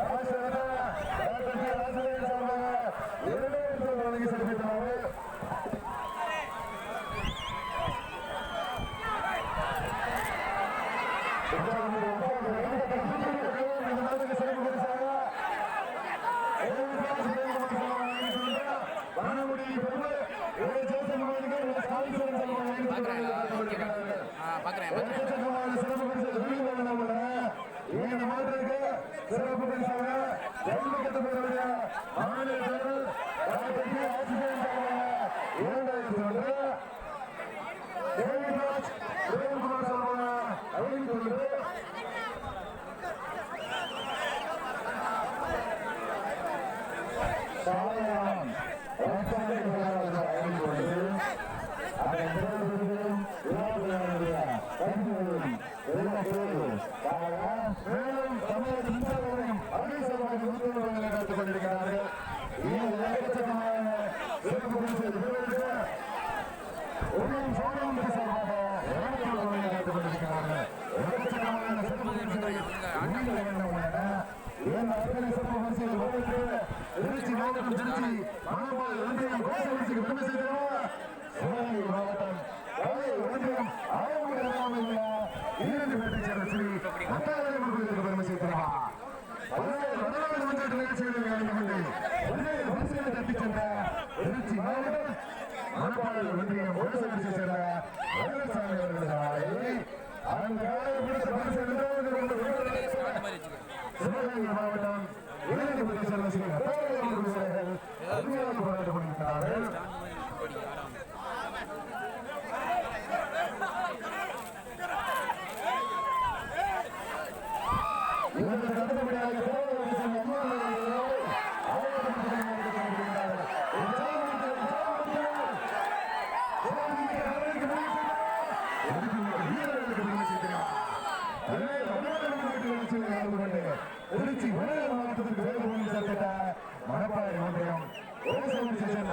சார்பாக இந்த அத்தனை சிறப்பு பரிசுகள் வருவதற்கு திருச்சி மாவட்டம் திருச்சி. மாணவர் ஒன்றியம் கோசவரிசைக்கு பெருமை செய்கிறோம் சிவகங்கை மாவட்டம். காலை ஒன்றியம் ஆலங்குடி கிராமத்தில் உள்ள இரண்டு பேட்டை சேர்ந்த ஸ்ரீ அத்தாலயம் கோயிலுக்கு பெருமை சேர்க்கிறா பதினேழு பதினாலு மஞ்சள் நிகழ்ச்சிகளில் கலந்து கொண்டு பதினேழு பரிசுகளை தட்டிச் சென்ற திருச்சி மாவட்டம் ஒன்றியம் சேர்ந்த அவர்களது ஆலை அந்த காலையில் பிடித்த பரிசு சிவகங்கை மாவட்டம் இரண்டு பேட்டை சேர்ந்த ஸ்ரீ போராட்டம் கொண்டிருக்கிறார்கள் இதற்கு அடுத்தபடியாக திருவாரூர் சென்ற அம்மாவர்கள் ஆயிரத்தி ஐநூறு கொண்டிருக்கிறார்கள். உற்சாகமளித்து, உற்சாகமளித்து, உற்சாகமளித்து, அவர்களுக்கு வீரர்களுக்கு பெருமை சேர்க்கிறார். அதே தமிழக மக்களுக்கு நிகழ்ச்சியில் கலந்து கொண்டு திருச்சி வடக்கு மாவட்டத்திற்கு வேறு ஒன்று சேர்த்திட்ட மணப்பாறை ஒன்றியம்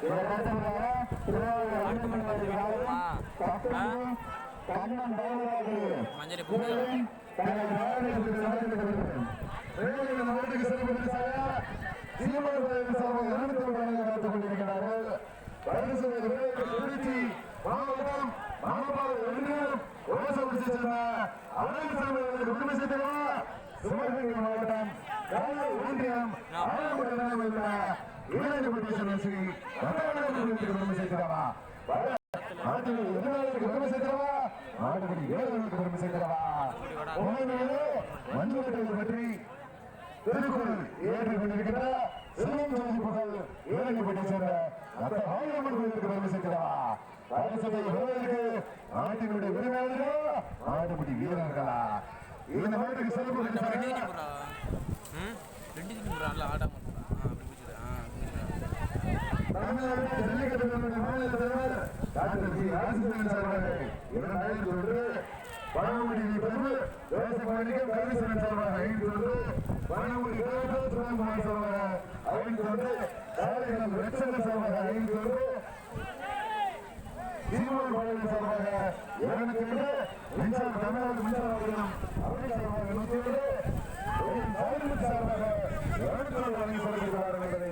ஸ்டேஷன் மாவட்டம் மாவட்டம் ஒன்று வழங்க காத்துக் கொண்டிருக்கிறார்கள் பரிசு விலைக்கு அவர்களுக்கு பெருமை சேர்த்தவா சிவகங்கை மாவட்டம் கடலூர் ஒன்றியம் ஆலங்குடி கிராமத்தில் உள்ள ஈரஞ்சப்பட்டி சேர்ந்த ஸ்ரீ ரத்தநாயகர்களுக்கு பெருமை சேர்க்கிறவா நாட்டுக்கு எதிராளிகளுக்கு பெருமை சேர்க்கிறவா நாட்டுக்கு ஏழைகளுக்கு பெருமை சேர்க்கிறவா உண்மையிலே மண்ணுவட்டத்தை பற்றி திருக்குறள் ஏற்றி கொண்டிருக்கின்ற சிவம் ஜோதி புகழ் ஏழைப்பட்டி சேர்ந்த அந்த ஆயிரமன் கோயிலுக்கு பெருமை சேர்க்கிறவா அரசத்தை வருவதற்கு நாட்டினுடைய உரிமையாளர்களா நாட்டுப்படி வீரர்களா இந்த நாட்டுக்கு சிறப்பு ரெண்டு பரிசாக ரெண்டு தண்ணி ஆடாம. தமிழ்நாடு ஜல்லிக்கட்டு நிறுவன மாநில தலைவர் டாக்டர் ஜி ராஜேந்திரன் சார்பாக இரண்டாயிரத்தி ஒன்று பழங்குடி பெருமை தேசபாண்டியம் கவிசரன் சார்பாக ஐந்து ஒன்று பழங்குடி தேவதா சுரங்குமார் ஐந்து ஒன்று காரைக்கால் லட்சங்கள் சார்பாக ஐந்து ஒன்று சீமான் பாடல் சார்பாக ஒன்று மின்சார தமிழ்நாடு மின்சார வாரியம் சார்பாக ஒன்று சார்பாக என்பதை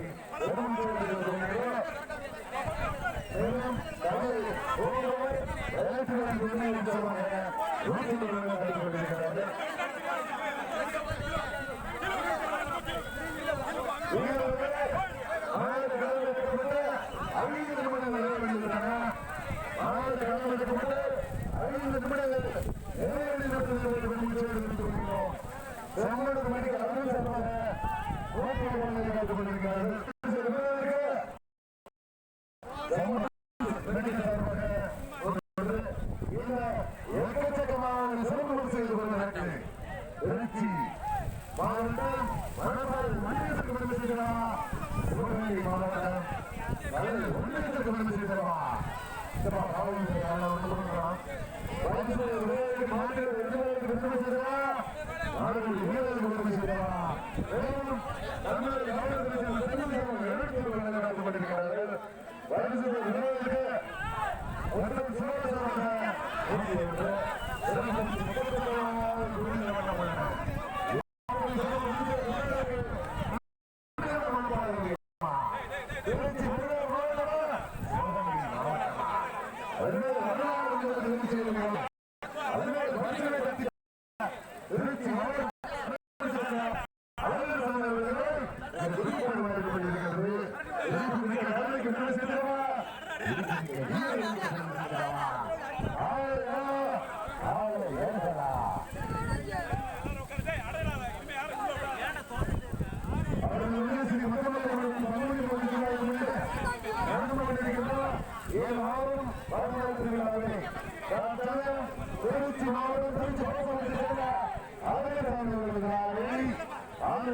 ஒன்று கொடுக்குறான் பரிசு வீரருக்கு மாநில எதிராளிக்கு பெருமை சேர்க்கிறா நாடுகளுடைய மேலும் தமிழக மாநிலத்தில்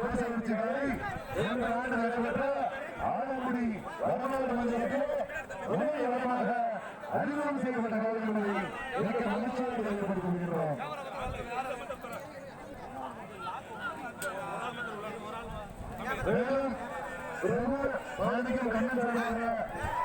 ஓசை உச்சிகளை இரண்டு ஆண்டு நடைபெற்ற ஆலங்குடி வடநாடு மன்றத்தில் உணவு அறிமுகம் செய்யப்பட்ட காவல்களை மிக மகிழ்ச்சியோடு வெளிப்படுத்தி வருகிறோம் மேலும் கண்ணன் சொல்லுவாங்க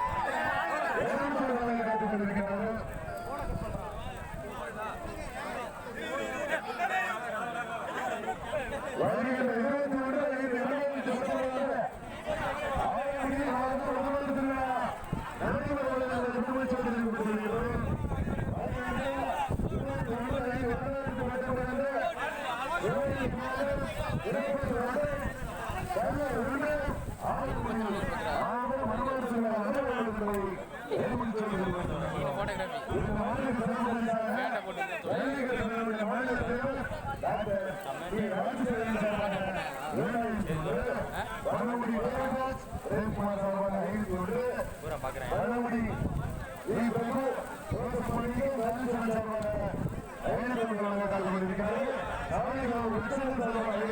போட்டோகிராஃபி Thank you.